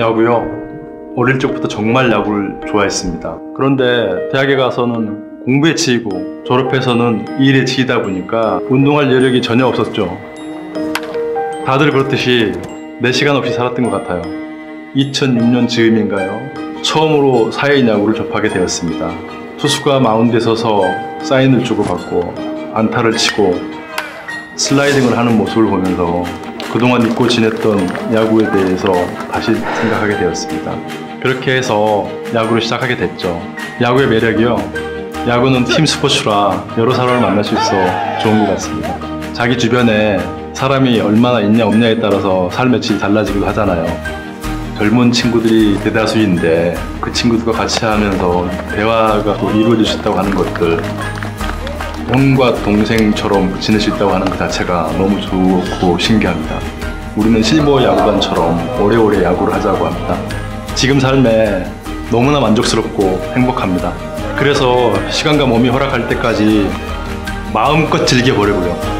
야구요? 어릴 적부터 정말 야구를 좋아했습니다. 그런데 대학에 가서는 공부에 치이고 졸업해서는 일에 치이다 보니까 운동할 여력이 전혀 없었죠. 다들 그렇듯이 내 시간 없이 살았던 것 같아요. 2006년 즈음인가요? 처음으로 사회인 야구를 접하게 되었습니다. 투수가 마운드에 서서 사인을 주고받고 안타를 치고 슬라이딩을 하는 모습을 보면서 그동안 잊고 지냈던 야구에 대해서 다시 생각하게 되었습니다. 그렇게 해서 야구를 시작하게 됐죠. 야구의 매력이요. 야구는 팀 스포츠라 여러 사람을 만날 수 있어 좋은 것 같습니다. 자기 주변에 사람이 얼마나 있냐 없냐에 따라서 삶의 질이 달라지기도 하잖아요. 젊은 친구들이 대다수인데 그 친구들과 같이 하면서 대화가 또 이루어질 수 있다고 하는 것들 형과 동생처럼 지낼 수 있다고 하는 것 자체가 너무 좋고 신기합니다. 우리는 실버 야구단처럼 오래오래 야구를 하자고 합니다. 지금 삶에 너무나 만족스럽고 행복합니다. 그래서 시간과 몸이 허락할 때까지 마음껏 즐겨보려고요.